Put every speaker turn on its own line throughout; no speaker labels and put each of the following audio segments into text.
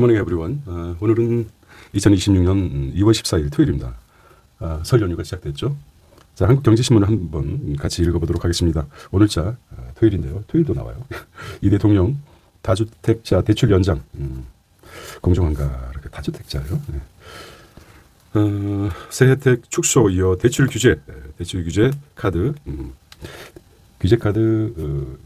모닝 에브리원. 어, 오늘은 2026년 2월 14일 토요일입니다. 아, 설 연휴가 시작됐죠. 자, 한국경제신문을 한번 같이 읽어보도록 하겠습니다. 오늘자 아, 토요일인데요. 토요일도 나와요. 이 대통령 다주택자 대출 연장 음, 공정한가 이렇게 다주택자요. 네. 어, 새 혜택 축소 이어 대출 규제, 에, 대출 규제 카드 음, 규제 카드 어,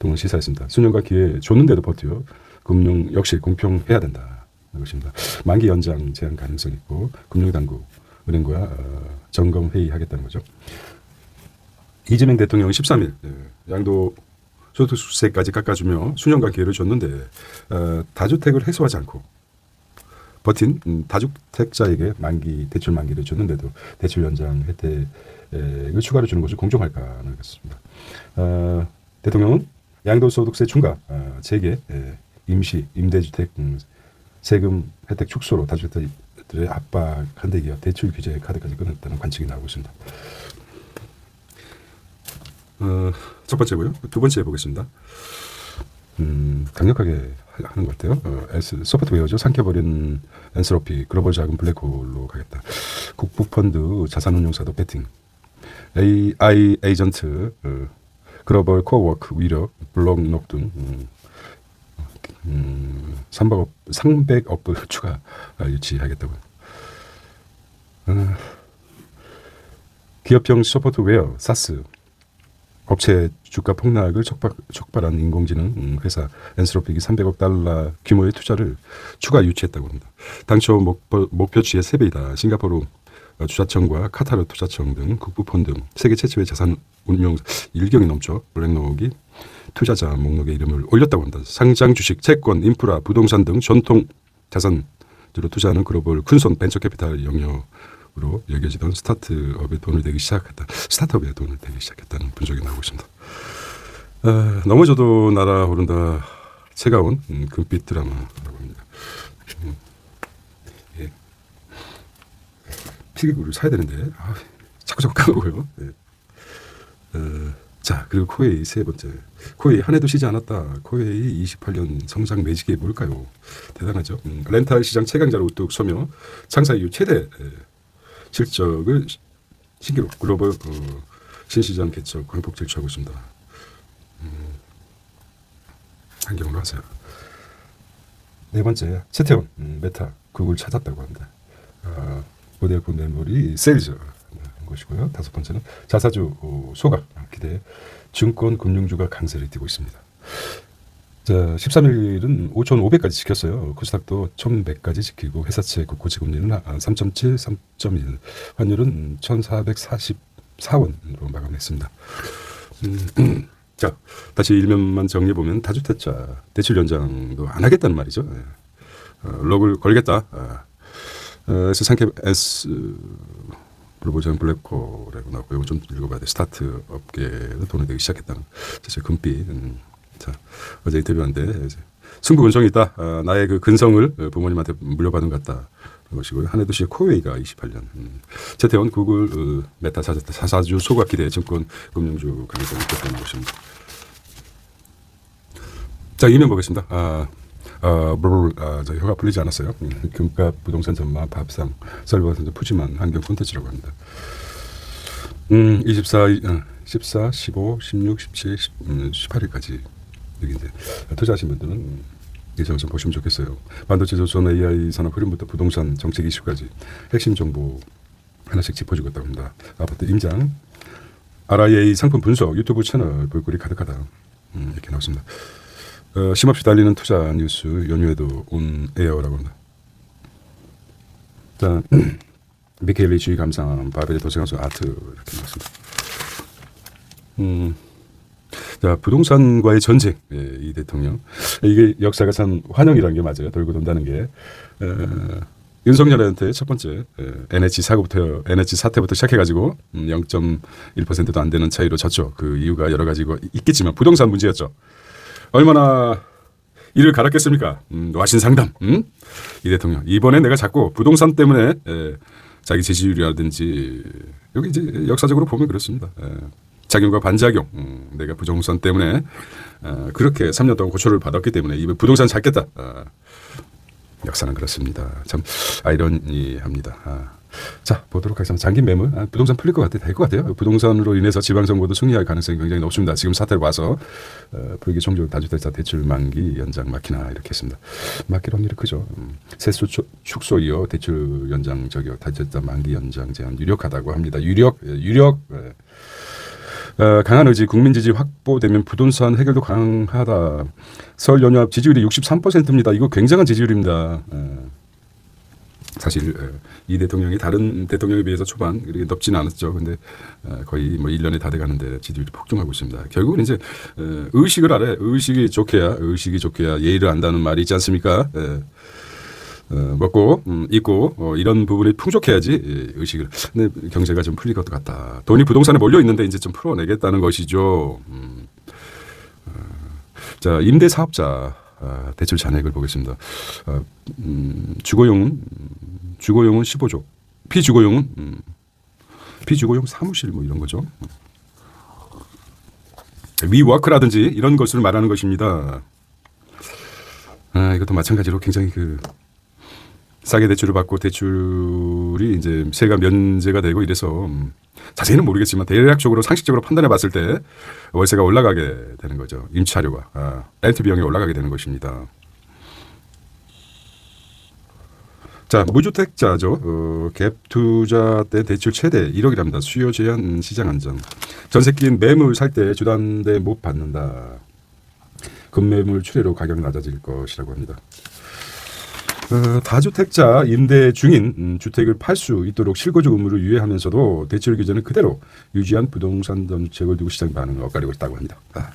등을 시사했습니다. 수년과 기회 줬는데도 버텨 금융 역시 공평해야 된다. 것입니다. 만기 연장 제한 가능성 있고 금융당국 은행과 어, 점검 회의하겠다는 거죠. 이재명 대통령은 13일 예, 양도 소득세까지 깎아주며 수년간 기회를 줬는데 어, 다주택을 해소하지 않고 버틴 음, 다주택자에게 만기 대출 만기를 줬는데도 대출 연장 혜택을 추가로 주는 것이 공정할까는 것입니다. 어, 대통령은 양도소득세 중과 어, 재개 예, 임시 임대주택 음, 세금 혜택 축소로 다주택들의 압박한 데 이어 대출 규제 카드까지 끊었다는 관측이 나오고 있습니다. 어, 첫 번째고요. 두 번째 보겠습니다. 음, 강력하게 하는 것 같아요. 어, S, 소프트웨어죠. 삼켜버린 엔스로피, 글로벌 자금 블랙홀로 가겠다. 국부펀드, 자산운용사도 배팅, AI 에이전트, 어, 글로벌 코어워크, 위력, 블록록 등 음, 음, 300억, 300억불 추가 유치하겠다고. 어, 기업형 소프트웨어, 사스, 업체 주가 폭락을 촉발, 촉발한 인공지능 음, 회사 엔스로픽이 300억 달러 규모의 투자를 추가 유치했다고 합니다. 당초 목표, 목표치의 3배이다. 싱가포르 어, 주자청과 카타르 투자청 등 국부펀드 세계 최초의 자산 운용 1경이 넘죠. 블랙록이 투자자 목록에 이름을 올렸다고 합니다. 상장 주식, 채권, 인프라, 부동산 등 전통 자산으로 투자하는 글로벌 큰손 벤처 캐피탈 영역으로 여겨지던 스타트업에 돈을 대기 시작했다. 스타트업에 돈을 대기 시작했다는 분석이 나오고 있습니다. 아, 넘어져도 날아오른다. 차가운 음, 금빛 드라마라고 합니다. 음, 예. 필기구를 사야 되는데 아, 자꾸 자꾸 까먹어요. 예. 어, 자 그리고 코웨이 세 번째 코웨이 한 해도 쉬지 않았다. 코웨이 28년 성장 매직이 뭘까요? 대단하죠. 음, 렌탈 시장 최강자로 우뚝 서며 창사 이후 최대 에, 실적을 시- 신기록 글로벌 어, 신시장 개척 광폭 질주하고 있습니다. 음, 한경으로 하세요. 네 번째 최태원 음, 메타 구글 찾았다고 합니다. 아, 모델폰 메모리 세일즈 한 것이고요. 다섯 번째는 자사주 어, 소각 기대 증권 금융주가 강세를 띠고 있습니다. 자, 13일은 5,500까지 지켰어요. 코스닥도 1,100까지 지키고 회사채 국고채 금리는 3.7, 3.1, 환율은 1,444원으로 마감했습니다. 음, 자, 다시 일면만 정리해 보면 다주택자 대출 연장도 안 하겠다는 말이죠. 예. 어, 록을 걸겠다. 아, 어, S 상캡 S 글로벌장 블랙홀이라고 나오고 이거 좀 읽어봐야 돼. 스타트 업계에 돈을 내기 시작했다는. 사실 금빛. 음. 자 어제 인터뷰하는데 이제 승부 근성이 있다. 아, 나의 그 근성을 부모님한테 물려받은 것 같다. 것이고요. 한해도 씨의 코웨이가 28년. 음. 최태원 구글 어, 메타 사사, 사사주 소각 기대 증권 금융주 가능성이 있다는 것입니다. 자 이면 보겠습니다. 아, 아, 물, 아, 저 혀가 풀리지 않았어요. 음, 금값, 부동산 전망, 밥상, 설버선 푸짐한 환경 콘텐츠라고 합니다. 음, 24, 어, 14, 15, 16, 17, 10, 음, 18일까지 여기 이제 투자하신 분들은 음, 예정을 좀 보시면 좋겠어요. 반도체 조선 AI 산업 흐름부터 부동산 정책 이슈까지 핵심 정보 하나씩 짚어주겠다고 합니다. 아파트 임장, RIA 상품 분석 유튜브 채널 볼거리 가득하다. 음, 이렇게 나왔습니다. 어, 쉼없이 달리는 투자 뉴스 연휴에도 온 에어라고 합니다. 자, 미케일리 주의 감상 바벨의 도서관수 아트 이렇게 나왔습니다. 음, 자 부동산과의 전쟁 예, 이 대통령 이게 역사가 참 환영이라는 게 맞아요. 돌고 돈다는 게 어, 윤석열한테 첫 번째 예, NH 사고부터 NH 사태부터 시작해가지고 음, 0.1%도 안 되는 차이로 졌죠. 그 이유가 여러 가지가 있겠지만 부동산 문제였죠. 얼마나 이를 갈았겠습니까? 음, 와신 상담. 음? 이 대통령 이번에 내가 자꾸 부동산 때문에 에, 자기 지지율이라든지 여기 이제 역사적으로 보면 그렇습니다. 에, 작용과 반작용. 음, 내가 부동산 때문에 어, 그렇게 3년 동안 고초를 받았기 때문에 이 부동산 찾겠다. 어, 역사는 그렇습니다. 참 아이러니합니다. 아. 자 보도록 하겠습니다. 장기 매물 아, 부동산 풀릴 것 같아 될것 같아요. 부동산으로 인해서 지방 정부도 승리할 가능성이 굉장히 높습니다. 지금 사태를 봐서 어, 불기 총종 다주택자 대출 만기 연장 막히나 이렇게 했습니다. 막힐 확률이 크죠. 음, 세수 축- 축소 이어 대출 연장 저기 다주택자 만기 연장 제한 유력하다고 합니다. 유력 예, 유력. 예. 어, 강한 의지, 국민 지지 확보되면 부동산 해결도. 설 연휴 앞 지지율이 63%입니다. 이거 굉장한 지지율입니다. 예. 사실 예, 이 대통령이 다른 대통령에 비해서 초반 이렇게 높지는 않았죠. 근데 어, 거의 뭐 1년이 다 돼가는데 지지율이 폭증하고 있습니다. 결국은 이제 어, 의식을 알아요. 의식이 좋게야 의식이 좋게야 예의를 안다는 말이 있지 않습니까? 예. 어, 먹고 음, 입고 어, 이런 부분이 풍족해야지 예, 의식을. 근데 경제가 좀 풀릴 것 같다. 돈이 부동산에 몰려 있는데 이제 좀 풀어내겠다는 것이죠. 음. 어, 자 임대 사업자 아, 대출 잔액을 보겠습니다. 아, 음, 주거용은 음, 주거용은 15조, 피주거용은 음, 피주거용 사무실 뭐 이런 거죠. 위워크라든지 이런 것을 말하는 것입니다. 아, 이것도 마찬가지로 굉장히 그 싸게 대출을 받고 대출이 이제 세가 면제가 되고 이래서 음, 자세히는 모르겠지만 대략적으로 상식적으로 판단해 봤을 때 월세가 올라가게 되는 거죠. 임차료가 아, 렌트 비용이 올라가게 되는 것입니다. 자 무주택자죠. 어, 갭 투자 때 대출 최대 1억이랍니다. 수요 제한 시장 안정. 전세 끼인 매물 살 때 주담대 못 받는다. 급매물 출회로 가격 낮아질 것이라고 합니다. 어, 다주택자 임대 중인 음, 주택을 팔 수 있도록 실거주 의무를 유예하면서도 대출 규제는 그대로 유지한 부동산 정책을 두고 시장 반응을 엇가리고 있다고 합니다. 아.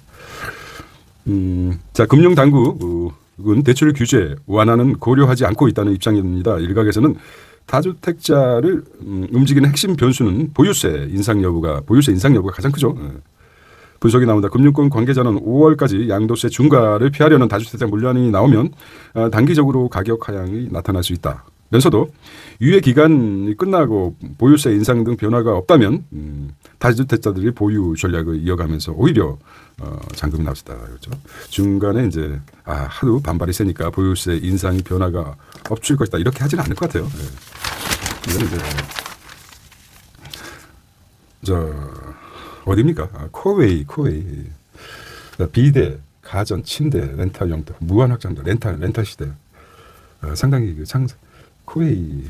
음, 자 금융당국은 대출 규제 완화는 고려하지 않고 있다는 입장입니다. 일각에서는 다주택자를 음, 움직이는 핵심 변수는 보유세 인상 여부가 보유세 인상 여부가 가장 크죠. 예. 분석이 나온다. 금융권 관계자는 5월까지 양도세 중과를 피하려는 다주택자 물량이 나오면 어, 단기적으로 가격 하향이 나타날 수 있다. 면서도 유예 기간이 끝나고 보유세 인상 등 변화가 없다면 음, 다주택자들이 보유 전략을 이어가면서 오히려 어, 잔금이 있다. 그렇죠. 중간에 이제 아 하도 반발이 세니까 보유세 인상이 변화가 없을 것이다. 이렇게 하지는 않을 것 같아요. 네. 이건 이제 저 어디입니까? 아, 코웨이, 코웨이. 자, 비대, 가전, 침대, 렌탈 용도, 무한 확장도, 렌탈, 렌탈 시대. 어, 상당히 그 상, 코웨이.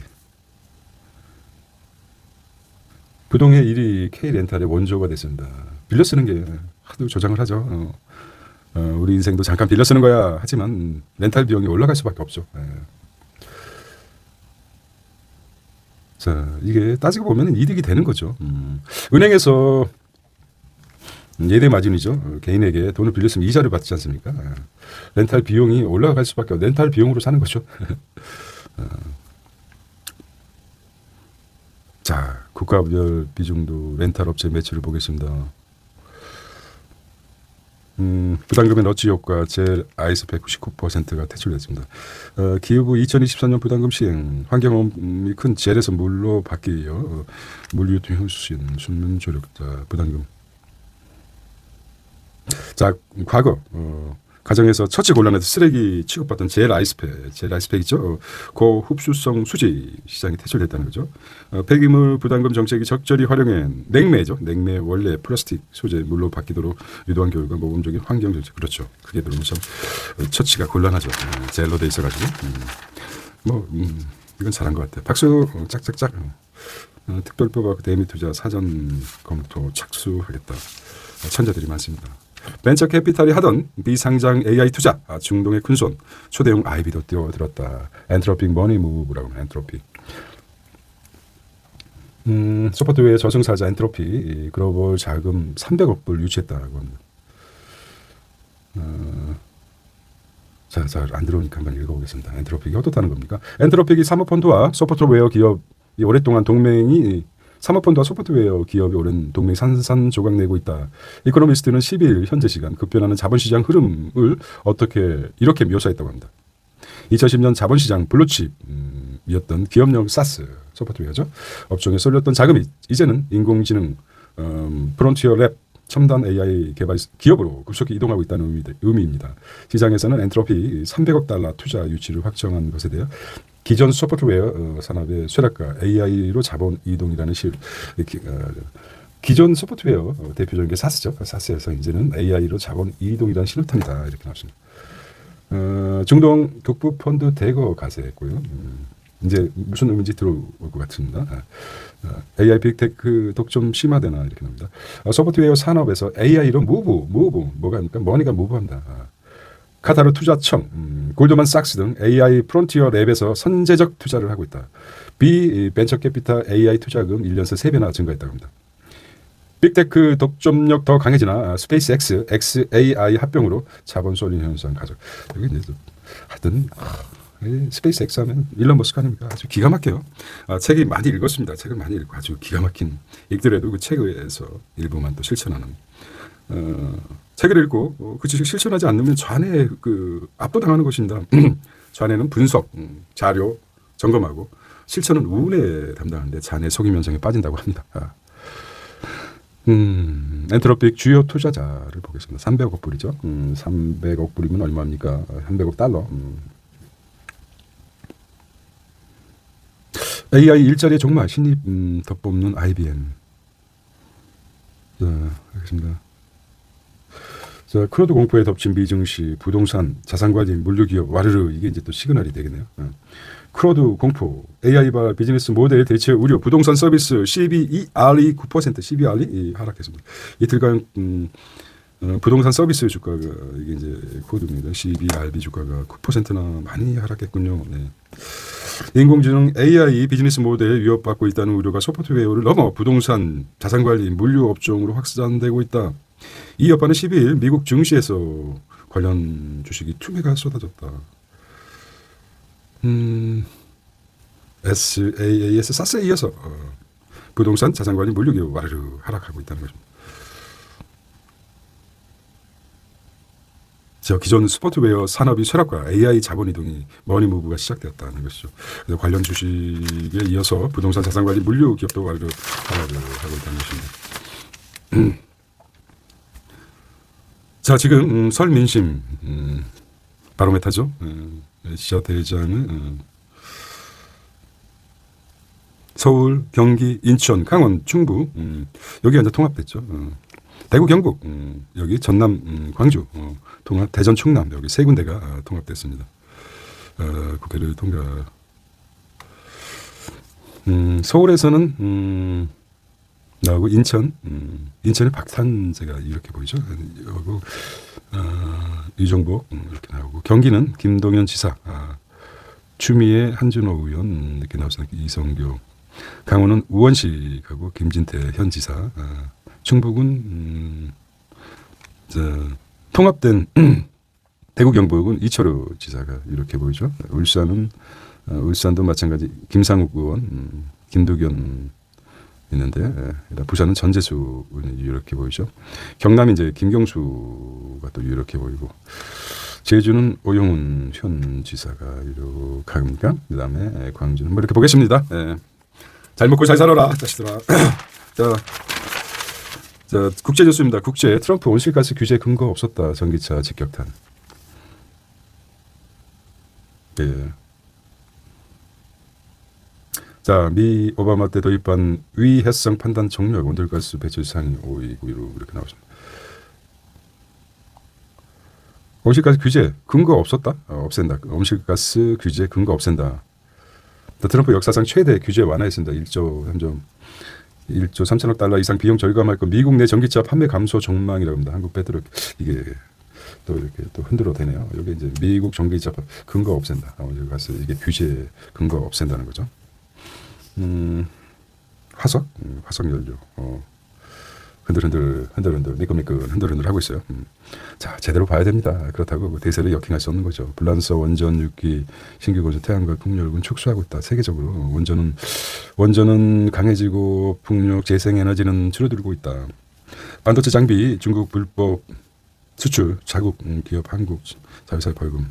부동의 1위 K 렌탈의 원조가 됐습니다. 빌려 쓰는 게 하도 조장을 하죠. 어. 어, 우리 인생도 잠깐 빌려 쓰는 거야. 하지만 렌탈 비용이 올라갈 수밖에 없죠. 예. 자, 이게 따지고 보면 이득이 되는 거죠. 음. 은행에서 예대 마진이죠. 어, 개인에게 돈을 빌렸으면 이자를 받지 않습니까? 아, 렌탈 비용이 올라갈 수밖에 없. 렌탈 비용으로 사는 거죠. 어. 자, 국가별 비중도 렌탈 업체 매출을 보겠습니다. 음, 부담금의 너치 효과 젤 아이스팩 99%가 퇴출됐습니다. 어, 기후부 2024년 부담금 시행 환경오염이 큰 젤에서 물로 바뀌어 어, 물유통 효수신 순면 조력자 부담금 자, 과거 어, 가정에서 처치 곤란해서 쓰레기 취급받던 젤 아이스팩, 젤 아이스팩 있죠? 어, 고흡수성 수지 시장이 퇴출됐다는 거죠. 어, 폐기물 부담금 정책이 적절히 활용해 냉매죠. 냉매 원래 플라스틱 소재 물로 바뀌도록 유도한 결과 모범적인 환경 정책 그렇죠. 그게 너무 참 어, 처치가 곤란하죠. 어, 젤로 돼 있어가지고 음. 뭐 음, 이건 잘한 것 같아요. 박수 어, 짝짝짝. 어, 특별법과 대미 투자 사전 검토 착수하겠다. 어, 천재들이 많습니다. 벤처 캐피탈이 하던 비상장 AI 투자, 아, 중동의 큰손, 초대형 아이비도 뛰어들었다. 엔트로픽 머니 무브라고 하면 엔트로피. 음, 소프트웨어 저승사자 엔트로피 이 글로벌 자금 300억 불 유치했다고 합니다. 어, 자, 잘 안 들어오니까 한번 읽어보겠습니다. 엔트로픽이 어떻다는 겁니까? 엔트로픽이 사모펀드와 소프트웨어 기업이 오랫동안 동맹이 사모펀드와 소프트웨어 기업이 오랜 동맹 산산조각 내고 있다. 이코노미스트는 12일 현재 시간 급변하는 자본시장 흐름을 어떻게 이렇게 묘사했다고 합니다. 2010년 자본시장 블루칩이었던 기업용 사스 소프트웨어죠. 업종에 쏠렸던 자금이 이제는 인공지능 음, 프론티어 랩 첨단 AI 개발 기업으로 급속히 이동하고 있다는 의미, 의미입니다. 시장에서는 엔트로피 300억 달러 투자 유치를 확정한 것에 대해 기존 소프트웨어 어, 산업의 쇠락과 AI로 자본 이동이라는 시 어, 기존 소프트웨어 어, 대표적인 게 사스죠. 사스에서 이제는 AI로 자본 이동이라는 신호탄이다 이렇게 나왔습니다. 어, 중동 독부 펀드 대거 가세했고요. 음, 이제 무슨 의미인지 들어올 것 같습니다. 아, 아, AI 빅테크 독점 심화되나 이렇게 나옵니다. 아, 소프트웨어 산업에서 AI로 무브, 무브 뭐가 합니까? 머니가 무브한다. 아, 카타르 투자청, 음, 골드만 삭스 등 AI 프론티어 랩에서 선제적 투자를 하고 있다. 비 벤처 캐피탈 AI 투자금 1년 새 3배나 증가했다고 합니다. 빅테크 독점력 더 강해지나 스페이스 X, XAI 합병으로 자본 쏠림 현상 가져. 여기 이제 또 하여튼 아, 이 스페이스 X 하면 일론 머스크 아닙니까? 아주 기가 막혀요. 아, 책이 많이 읽었습니다. 책을 많이 읽고 아주 기가 막힌 읽더라도 그 책에서 일부만 또 실천하는 어, 책을 읽고 어, 그 지식 실천하지 않으면 좌뇌 그 압도당하는 것입니다. 좌뇌는 분석, 음, 자료 점검하고 실천은 우뇌 담당하는데 좌뇌 속임 현상에 빠진다고 합니다. 아. 음, 엔트로픽 주요 투자자를 보겠습니다. 300억 불이죠. 음, 300억 불이면 얼마입니까? 300억 달러. 음. AI 일자리의 종말 신입 음, 덧뽑는 IBM. 자, 알겠습니다. 자, 크로드 공포에 덮친 미증시, 부동산, 자산관리, 물류기업, 와르르 이게 이제 또 시그널이 되겠네요. 어. 크로드 공포, AI바 비즈니스 모델 대체 우려, 부동산 서비스 CBRE 9%, CBRE 이 하락했습니다. 이틀간 음, 어, 부동산 서비스 주가가 이게 이제 코드입니다. CBRB 주가가 9%나 많이 하락했군요. 네. 인공지능 AI 비즈니스 모델에 위협받고 있다는 우려가 소프트웨어를 넘어 부동산, 자산관리, 물류 업종으로 확산되고 있다. 이 여파는 12일 미국 증시에서 관련 주식이 투매가 쏟아졌다. 음, SAAS 사스에 이어서 어, 부동산, 자산관리, 물류기업 와르르 하락하고 있다는 것입니다. 저 기존 스포츠웨어 산업이 쇠락과 AI 자본 이동이 머니 무브가 시작되었다는 것이죠. 그래서 관련 주식에 이어서 부동산 자산관리 물류 기업도 하락을 하고 있다는 것입니다. 자 지금 음, 설 민심 음, 바로메타죠. 음, 지자 대장은 음, 서울, 경기, 인천, 강원, 충북 음, 여기 이제 통합됐죠. 어. 대구, 경북 음, 여기 전남, 음, 광주 어, 통합, 대전, 충남 여기 세 군데가 어, 통합됐습니다. 어, 국회를 통과. 음, 서울에서는 음, 나오고 인천, 음, 인천의 박탄재가 이렇게 보이죠. 그리고 어, 유정복 음, 이렇게 나오고 경기는 김동연 지사, 아, 추미애 한준호 의원 음, 이렇게 나오잖아요. 이성교, 강원은 우원식하고 김진태 현 지사, 아, 충북은 음, 저, 통합된 대구 경북은 이철우 지사가 이렇게 보이죠. 울산은 어, 울산도 마찬가지 김상욱 의원, 음, 김두견 있는데 예, 부산은 전재수 이렇게 보이죠. 경남 이제 김경수가 또 이렇게 보이고 제주는 오영훈 현 지사가 이렇게 합니까? 그다음에 광주는 뭐 이렇게 보겠습니다. 예. 잘 먹고 잘 살아라 자식들아. 자, 자 국제 뉴스입니다. 국제 트럼프 온실가스 규제 근거 없었다. 전기차 직격탄. 예. 자, 미 오바마 때 도입한 위해성 판단 종력 온실가스 배출 상위 5위, 9위로 이렇게 나오십니다. 온실가스 규제 근거 없었다? 어, 없앤다. 온실가스 규제 근거 없앤다. 또 트럼프 역사상 최대 규제 완화했습니다. 1조 3조 1조 3천억 달러 이상 비용 절감할 거 미국 내 전기차 판매 감소 전망이라고 합니다. 한국 배터리 이게 또 이렇게 또 흔들어 대네요. 여기 이제 미국 전기차 근거 없앤다. 온실가스 이게 규제 근거 없앤다는 거죠. 음, 화석, 음, 화석 연료. 어, 흔들흔들, 흔들흔들, 미끌미끌, 흔들흔들 하고 있어요. 음. 자, 제대로 봐야 됩니다. 그렇다고 그 대세를 역행할 수 없는 거죠. 불란서 원전 6기 신규 건설 태양광 풍력은 축소하고 있다. 세계적으로 원전은 원전은 강해지고 풍력 재생 에너지는 줄어들고 있다. 반도체 장비 중국 불법 수출 자국 음, 기업 한국 자회사 벌금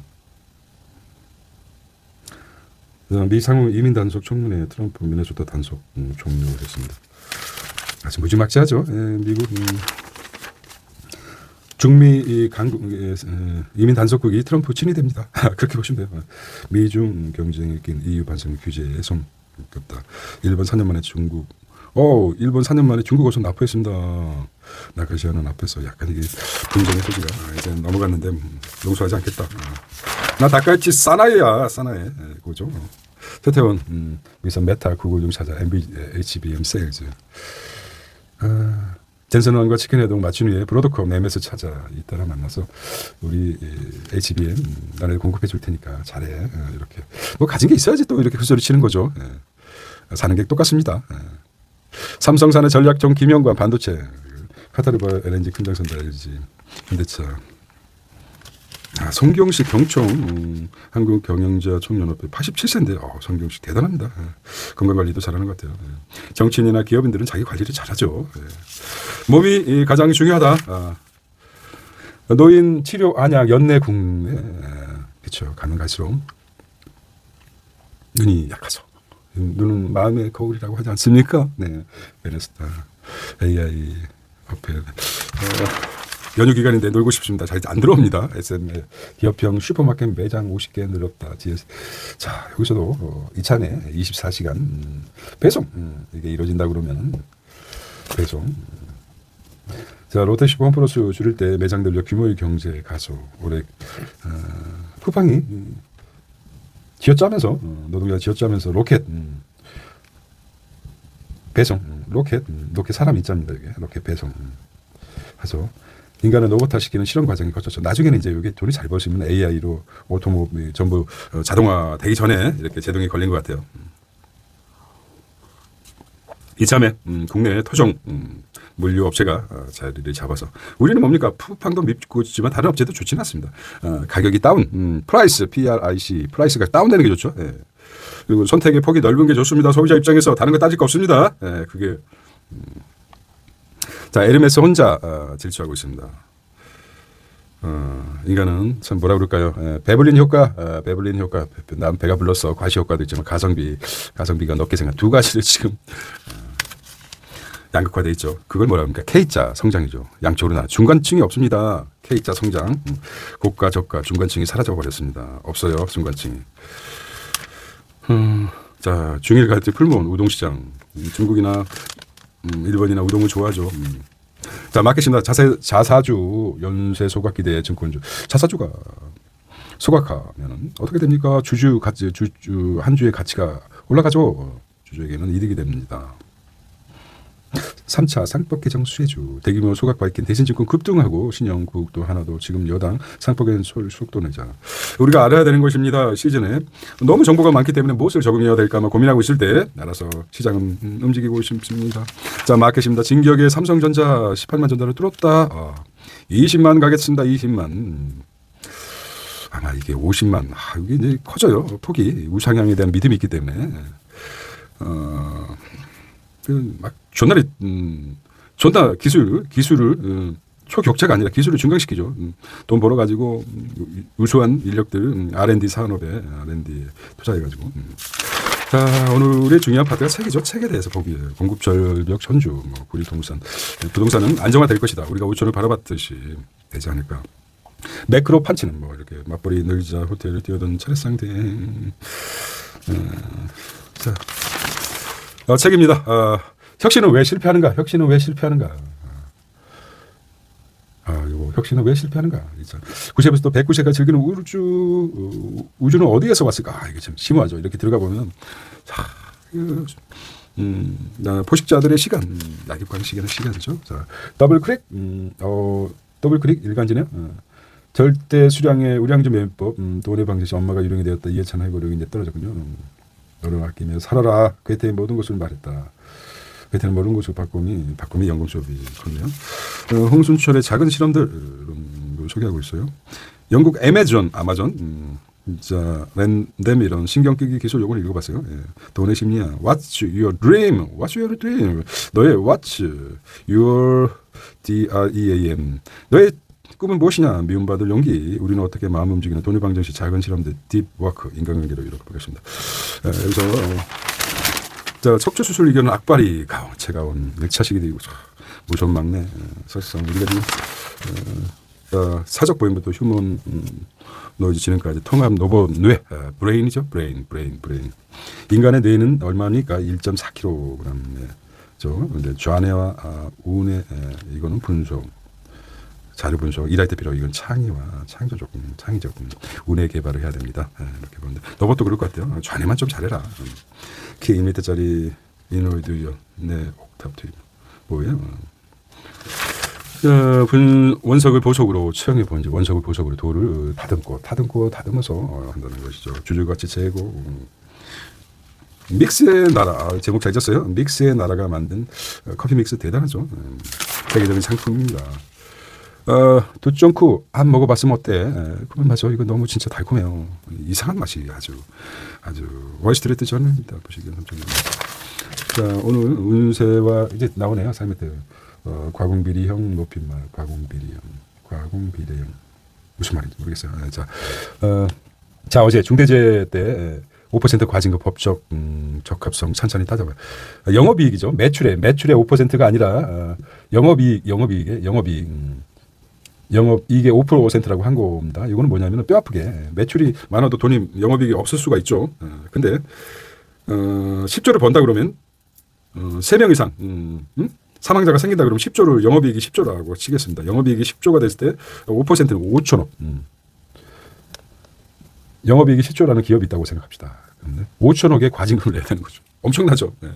미 상무 이민 단속 청문회 트럼프 미네소타 단속 음, 종료했습니다. 아주 무지막지하죠. 예, 미국 음, 중미 이 강국 에, 에, 이민 단속국이 트럼프 친이 됩니다. 그렇게 보시면 돼요. 미중 경쟁에 낀 EU 반성 규제에 손겼다. 일본 4년 만에 중국. 어, 일본 4년 만에 중국 어선 납부했습니다. 나가시아는 앞에서 약간 이게 분쟁의 소지가 아, 이제 넘어갔는데 음, 용서하지 않겠다. 아. 나 닭갈치 사나이야, 사나이. 예, 그거죠. 태태원, 음, 여기서 메타, 구글 융사자, MB, HBM 세일즈. 아, 젠슨원과 치킨해동 맞춘 후에 브로드컴 MS 찾아 이따라 만나서 우리 이, HBM 나를 공급해 줄 테니까 잘해 어, 이렇게 뭐 가진 게 있어야지 또 이렇게 헛소리 치는 거죠. 예. 사는 게 똑같습니다. 예. 삼성산의 전략종 김영관 반도체 카타르바 LNG 큰장선다 LG 현대차 아, 송경식 경총 음, 한국 경영자 총연합회 87세인데 어, 송경식 대단합니다. 예. 건강 관리도 잘하는 것 같아요. 예. 정치인이나 기업인들은 자기 관리를 잘하죠. 예. 몸이 이 가장 중요하다. 아. 노인 치료 안약 연내 국내 그렇죠. 가면 갈수록 눈이 약하죠. 눈은 마음의 거울이라고 하지 않습니까? 네, 베네스타 AI 어페 어, 연휴 기간인데 놀고 싶습니다. 잘 안 들어옵니다. SM의 기업형 슈퍼마켓 매장 50개 늘었다. GS. 자 여기서도 어, 이찬에 24시간 음, 배송 음, 이게 이루어진다 그러면 배송 자 롯데슈퍼 홈플러스 줄일 때 매장 늘려 규모의 경제 가소 올해 어, 쿠팡이 음, 쥐어짜면서 어, 노동자 쥐어짜면서 로켓 음, 배송 음, 로켓 음, 로켓 사람 있답니다 이게 로켓 배송 음, 해서 인간을 로봇화시키는 실험 과정이 거쳤죠. 나중에는 이제 이게 돈이 잘 버시면 AI로 오토모빌 전부 어, 자동화 되기 전에 이렇게 제동이 걸린 것 같아요. 음. 이참에 음, 국내 토종 음, 물류 업체가 어, 자리를 잡아서 우리는 뭡니까 푸팡도 밉고 있지만 다른 업체도 좋지는 않습니다. 어, 가격이 다운, 음, 프라이스, PRIC, 프라이스가 다운되는 게 좋죠. 예. 그리고 선택의 폭이 넓은 게 좋습니다. 소비자 입장에서 다른 거 따질 거 없습니다. 예, 그게 음. 자 에르메스 혼자 어, 질주하고 있습니다. 어, 인간은 참 뭐라 그럴까요? 에, 배불린 효과, 어, 배불린 효과. 난 배가 불렀어. 과시 효과도 있지만 가성비, 가성비가 높게 생각 두 가지를 지금 어, 양극화돼 있죠. 그걸 뭐라 합니까? K자 성장이죠. 양쪽으로 나 중간층이 없습니다. K자 성장, 음, 고가 저가 중간층이 사라져 버렸습니다. 없어요 중간층이. 음, 자 중일 갈때 풀몬 우동시장 음, 중국이나 음, 일본이나 우동을 좋아하죠. 음. 자 마켓입니다. 자세 자사주 연쇄 소각 기대 증권주 자사주가 소각하면 어떻게 됩니까? 주주 가치 주주 한 주의 가치가 올라가죠. 주주에게는 이득이 됩니다. 3차 상법 개정 수혜주 대규모 소각 밝힌 대신증권 급등하고 신영국도 하나도 지금 여당 상법 개정 소- 속도 내자. 우리가 알아야 되는 것입니다 시즌에. 너무 정보가 많기 때문에 무엇을 적응해야 될까 막 고민하고 있을 때 알아서 시장은 음, 움직이고 싶습니다. 자 마켓입니다. 진격의 삼성전자 18만 전달을 뚫었다. 아, 20만 가겠습니다 20만. 음. 아마 이게 50만. 아, 이게 이제 커져요 폭이. 우상향에 대한 믿음이 있기 때문에. 어, 그막 존나리 음, 존나 기술 기술을 음, 초격차가 아니라 기술을 증강시키죠. 음, 돈 벌어 가지고 음, 우수한 인력들 음, R&D 산업에 R&D 투자해 가지고. 음. 자 오늘의 중요한 파트가 책이죠. 책에 대해서 보기예요. 공급 절벽 천주, 뭐 구리 동산, 부동산은 안정화될 것이다. 우리가 5천을 바라봤듯이 되지 않을까. 매크로 판치는 뭐 이렇게 맞벌이 늘자 호텔을 뛰어든 차례상대. 음, 자 어, 책입니다. 어, 혁신은 왜 실패하는가? 혁신은 왜 실패하는가? 아, 이거 혁신은 왜 실패하는가? 9세부터 109세가 즐기는 우주, 어, 우주는 어디에서 왔을까? 아, 이게 참 심오하죠. 이렇게 들어가 보면, 자, 이거, 음, 나 포식자들의 시간, 음, 낙엽광 시간의 시간이죠. 자, 더블 클릭, 음, 어, 더블 클릭 일간지네요. 어. 절대 수량의 우량주 매매법, 음, 돈의 방식 엄마가 유령이 되었다. 이해찬 해고력이 이제 떨어졌군요. 음. 너를 아끼며 살아라. 괴테의 모든 것을 말했다. 괴테는 모든 것을 바꿈이 바꿈이 연금 수업이 그렇네요. 어, 홍순철의 작은 실험들 소개하고 있어요. 영국 애매존 아마존 음, 진짜 랜덤 이런 신경 끄기 기술 요걸 읽어봤어요. 예. 돈의 심리야. What's your dream? What's your dream? 너의 What's your D R E A M? 너의 꿈은 무엇이냐? 미움받을 용기. 우리는 어떻게 마음 움직이는 돈의 방정식 작은 실험들 딥워크 인간관계로 이렇게 보겠습니다. 에, 여기서 어, 자 척추 수술 이겨는 악발이 가온 채가온 1차 시기 되고 무서운 막내. 에, 사실상 우리가 지금 에, 어, 사적 보행부터 휴먼 음, 노이즈 지능까지 통합 로봇 뇌. 어, 브레인이죠. 브레인 브레인 브레인. 인간의 뇌는 얼마니까? 1.4kg죠 근데 좌뇌와 아, 우뇌 에, 이거는 분석 자료 분석 때 필요 이건 창의와 창조 조금 창의 조금 운의 개발을 해야 됩니다. 에, 이렇게 보는데. 로봇도 그럴 것 같아요. 좌뇌만 좀 잘해라. 음. 키 2m짜리 이노이드요 네 옥탑 트입 뭐예요 어, 분, 원석을 보석으로 채용해 본지 원석을 보석으로 돌을 다듬고 다듬고 다듬어서 어, 한다는 것이죠. 주주가치 제고 음. 믹스의 나라 아, 제목 잘 졌어요. 믹스의 나라가 만든 어, 커피 믹스 대단하죠. 음, 세계적인 상품입니다. 어, 두쫑쿠 안 먹어봤으면 어때? 에, 그건 맞아. 이거 너무 진짜 달콤해요. 이상한 맛이 아주 아주 월스트리트 전입니다. 보시기엔 삼촌님. 자 오늘 운세와 이제 나오네요. 삶의 때 어, 과공비리형 높임말 과공비리형 과공비리형 무슨 말인지 모르겠어요. 네, 자, 어, 자 어제 중대재 때5% 과징금 법적 음, 적합성 찬찬히 따져봐요. 어, 영업이익이죠. 매출에 매출의 5%가 아니라 어, 영업이익 영업이익에 영업이익 음, 영업이익의 5%라고 한 겁니다. 이거는 뭐냐면 뼈 아프게 매출이 많아도 돈이 영업이익이 없을 수가 있죠. 어, 근데 어, 10조를 번다 그러면 어, 3명 이상 음, 음? 사망자가 생긴다 그러면 10조를 영업이익이 10조라고 치겠습니다. 영업이익이 10조가 됐을 때 5%는 5천억. 음. 영업이익이 10조라는 기업이 있다고 생각합시다. 근데 5천억의 과징금을 내야 되는 거죠. 엄청나죠. 예.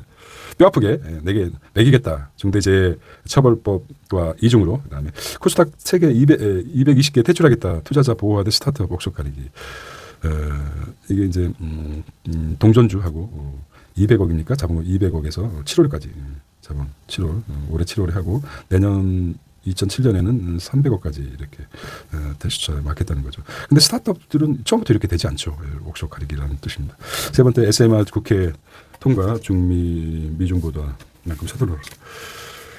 뼈 아프게 예, 내게 매기겠다. 중대재해 처벌법과 이중으로 그다음에 코스닥 세계 200, 에, 220개 퇴출하겠다. 투자자 보호하듯 스타트업 옥석 가리기. 어, 이게 이제 음, 음, 동전주하고 어, 200억이니까 자본 200억에서 7월까지 자본 7월 어, 올해 7월에 하고 내년 2007년에는 300억까지 이렇게 어, 대수처에 맡겠다는 거죠. 근데 스타트업들은 처음부터 이렇게 되지 않죠. 예, 옥석 가리기라는 뜻입니다. 세 번째 SMR 국회 통과 중미 미중보다 만큼 서둘러.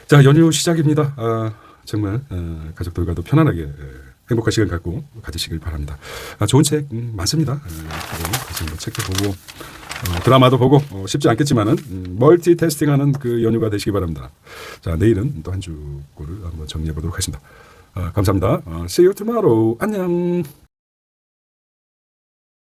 자 연휴 시작입니다. 아, 정말 어, 가족들과도 편안하게 예, 행복한 시간 갖고 가지시길 바랍니다. 아, 좋은 책 음, 많습니다. 예, 한번 체크해보고 어, 드라마도 보고 어, 쉽지 않겠지만은 음, 멀티 테스팅하는 그 연휴가 되시기 바랍니다. 자 내일은 또 한주 거를 한번 정리해 보도록 하겠습니다. 아, 감사합니다. 어, see you tomorrow. 안녕.